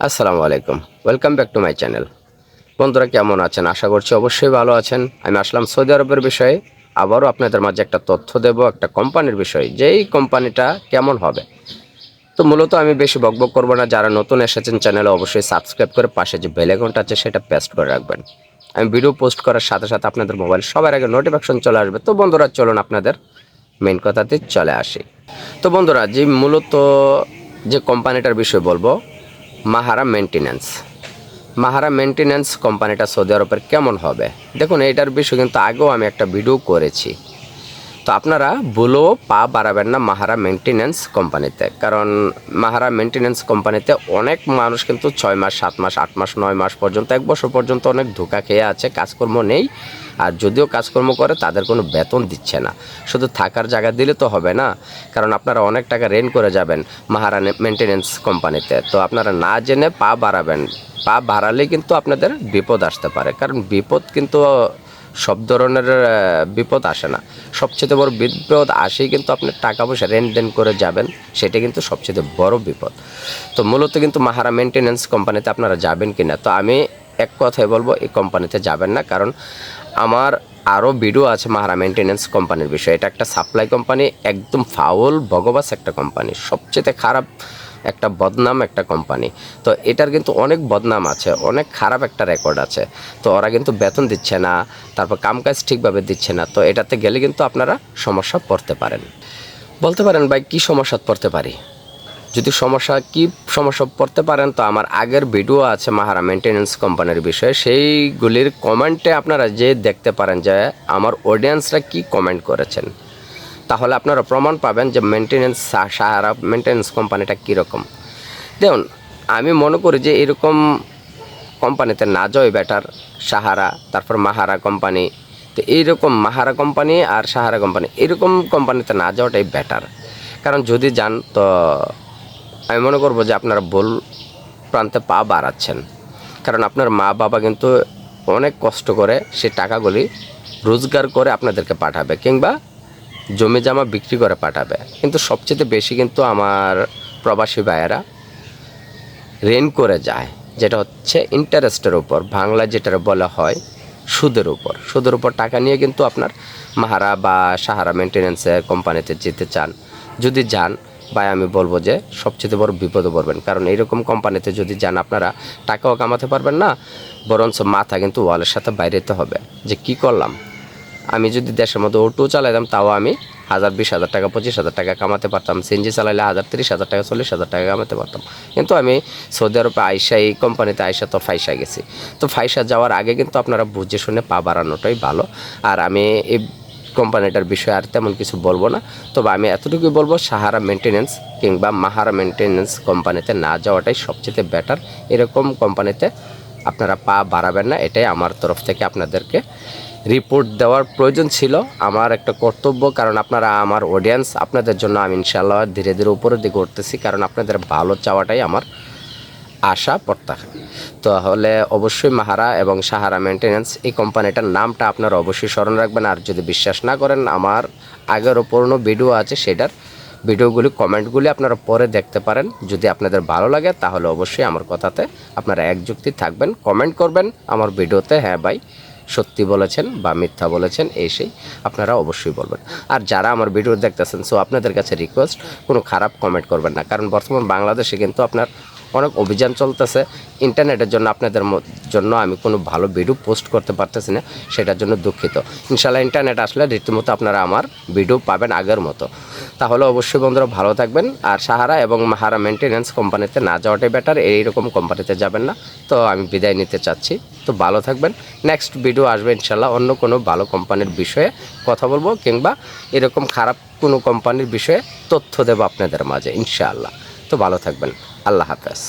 আসসালামু আলাইকুম। Welcome back to my channel বন্ধুরা, কেমন আছেন? আশা করছি অবশ্যই ভালো আছেন। আমি আসলাম সৌদি আরবের বিষয়ে। আবারও আপনাদের মাঝে একটা তথ্য দেব, একটা কোম্পানির বিষয়ে। যেই কোম্পানিটা কেমন হবে? তো মূলত আমি বেশি বকবক করব না। যারা নতুন এসেছেন, চ্যানেলে অবশ্যই সাবস্ক্রাইব করে পাশে যে বেল আইকনটা আছে, সেটা পেস্ট করে রাখবেন। আমি ভিডিও পোস্ট করার সাথে সাথে আপনাদের মোবাইল সবার আগে নোটিফিকেশন চলে আসবে। তো বন্ধুরা, চলুন আপনাদের মেন কথাতে চলে আসি। তো বন্ধুরা, যে মূলত যে কোম্পানিটার বিষয়ে বলব মাহারা মেনটেন্যান্স মাহারা মেনটেন্যান্স কোম্পানিটা সৌদি আরবের কেমন হবে? দেখুন, এইটার বিষয়ে কিন্তু আগেও আমি একটা ভিডিও করেছি। তো আপনারা ভুলেও পা বাড়াবেন না মাহারা মেনটেন্যান্স কোম্পানিতে কারণ মাহারা মেনটেন্যান্স কোম্পানিতে অনেক মানুষ কিন্তু ছয় মাস, সাত মাস, আট মাস, নয় মাস পর্যন্ত, এক বছর পর্যন্ত অনেক ধোকা খেয়ে আছে, কাজকর্ম নেই। আর যদিও কাজকর্ম করে, তাদের কোনো বেতন দিচ্ছে না। শুধু থাকার জায়গা দিলে তো হবে না। কারণ আপনারা অনেক টাকা রেন করে যাবেন মাহারা মেনটেন্যান্স কোম্পানিতে তো আপনারা না জেনে পা বাড়াবেন। পা বাড়ালে কিন্তু আপনাদের বিপদ আসতে পারে। কারণ বিপদ কিন্তু সব ধরনের বিপদ আসে না। সবচেয়ে বড় বিপদ আসেই কিন্তু আপনি টাকা পয়সা রেন দেন করে যাবেন, সেটা কিন্তু সবচেয়ে বড় বিপদ। তো মূলত কিন্তু মাহারা মেনটেন্যান্স কোম্পানিতে আপনারা যাবেন কি না তো আমি এক কথাই বলব, এই কোম্পানিতে যাবেন না, কারণ আমার আরও ভিডিও আছে মাহারা মেনটেন্যান্স কোম্পানির বিষয়ে। এটা একটা সাপ্লাই কোম্পানি একদম ফাউল ভগবাস একটা কোম্পানি সবচেয়ে খারাপ একটা বদনাম একটা কোম্পানি তো এটার কিন্তু অনেক বদনাম আছে, অনেক খারাপ একটা রেকর্ড আছে। তো ওরা কিন্তু বেতন দিচ্ছে না, তারপর কামকাজ ঠিকভাবে দিচ্ছে না। তো এটাতে গেলে কিন্তু আপনারা সমস্যা পড়তে পারেন। বলতে পারেন, ভাই, কী সমস্যা পড়তে পারি? যদি সমস্যা, কি সমস্যা পড়তে পারেন, তো আমার আগের ভিডিও আছে মাহারা মেনটেন্যান্স কোম্পানির বিষয়ে। সেইগুলির কমেন্টে আপনারা যে দেখতে পারেন যে আমার অডিয়েন্সরা কি কমেন্ট করেছেন। তাহলে আপনারা প্রমাণ পাবেন যে মেনটেন্যান্স সাহারা মেনটেন্যান্স কোম্পানিটা কীরকম। দেখুন, আমি মনে করি যে এরকম কোম্পানিতে না যাওয়াই বেটার সাহারা, তারপর মাহারা কোম্পানি তো এইরকম মাহারা কোম্পানি আর সাহারা কোম্পানি এরকম কোম্পানিতে না যাওয়াটাই বেটার কারণ যদি যান, তো আমি মনে করব যে আপনারা ভুল প্রান্তে পা বাড়াচ্ছেন। কারণ আপনার মা বাবা কিন্তু অনেক কষ্ট করে সেই টাকাগুলি রোজগার করে আপনাদেরকে পাঠাবে, কিংবা জমি জামা বিক্রি করে পাঠাবে। কিন্তু সবচেয়ে বেশি কিন্তু আমার প্রবাসী ভাইয়েরা রেন করে যায়, যেটা হচ্ছে ইন্টারেস্টের উপর, বাংলা যেটা বলা হয় সুদের উপর। সুদের উপর টাকা নিয়ে কিন্তু আপনার মাহারা বা সাহারা মেনটেন্যান্সের কোম্পানিতে যেতে চান। যদি যান বা আমি বলব যে সবচেয়ে বড় বিপদে পড়বেন। কারণ এইরকম কোম্পানিতে যদি যান, আপনারা টাকাও কামাতে পারবেন না, বরঞ্চ মাথা কিন্তু ওয়ালের সাথে বাইরেতে হবে। যে কি করলাম? আমি যদি দেশের মধ্যে অটো চালাইতাম, তাও আমি হাজার, বিশ হাজার টাকা, পঁচিশ হাজার টাকা কামাতে পারতাম। সিএনজি চালাইলে হাজার, তিরিশ হাজার টাকা, চল্লিশ হাজার টাকা কামাতে পারতাম। কিন্তু আমি সৌদি আরবে আইসা, এই কোম্পানিতে আইসা তো ফাইসা গেছি। তো ফাইসা যাওয়ার আগে কিন্তু আপনারা বুঝে শুনে পা বাড়ানোটাই ভালো। আর আমি এই কোম্পানিটার বিষয়ে আর তেমন কিছু বলব না। তবে আমি এতটুকুই বলব, সাহারা মেনটেন্যান্স কিংবা মাহারা মেনটেন্যান্স কোম্পানিতে না যাওয়াটাই সবচেয়ে বেটার এরকম কোম্পানিতে আপনারা পা বাড়াবেন না, এটাই আমার তরফ থেকে আপনাদেরকে রিপোর্ট দেওয়ার প্রয়োজন ছিল, আমার একটা কর্তব্য, কারণ আপনারা আমার অডিয়েন্স আপনাদের জন্য আমি ইনশাল্লাহ ধীরে ধীরে উপরের দিকে উঠতেছি, কারণ আপনাদের ভালো চাওয়াটাই আমার আশা, প্রত্যাশা। তাহলে অবশ্যই মাহারা এবং সাহারা মেনটেন্যান্স এই কোম্পানিটার নামটা আপনারা অবশ্যই স্মরণ রাখবেন, আর যদি বিশ্বাস না করেন, আমার আগের পুরনো ভিডিও আছে, সেটার ভিডিওগুলি কমেন্টগুলি আপনারা পরে দেখতে পারেন। যদি আপনাদের ভালো লাগে, তাহলে অবশ্যই আমার কথাতে আপনারা একযুক্তি থাকবেন কমেন্ট করবেন আমার ভিডিওতে হ্যাঁ ভাই। সত্যি বলেছেন বা মিথ্যা বলেছেন, এই সেই আপনারা অবশ্যই বলবেন। আর যারা আমার ভিডিও দেখতেছেন সো আপনাদের কাছে রিকোয়েস্ট কোনো খারাপ কমেন্ট করবেন না। কারণ বর্তমান বাংলাদেশে কিন্তু আপনার অনেক অভিযান চলতেছে। ইন্টারনেটের জন্য আপনাদের জন্য আমি কোনো ভালো ভিডিও পোস্ট করতে পারতেছি না, সেটার জন্য দুঃখিত। ইনশাল্লাহ ইন্টারনেট আসলে রীতিমতো আপনারা আমার ভিডিও পাবেন আগের মতো। তাহলে অবশ্যই বন্ধুরা ভালো থাকবেন। আর সাহারা এবং মাহারা মেনটেন্যান্স কোম্পানিতে না যাওয়াটাই বেটার এইরকম কোম্পানিতে যাবেন না। তো আমি বিদায় নিতে চাচ্ছি। তো ভালো থাকবেন। নেক্সট ভিডিও আসবে ইনশাল্লাহ অন্য কোনো ভালো কোম্পানির বিষয়ে কথা বলব, কিংবা এরকম খারাপ কোনো কোম্পানির বিষয়ে তথ্য দেবো আপনাদের মাঝে ইনশাআল্লাহ। তো ভালো থাকবেন। আল্লাহ হাফেজ।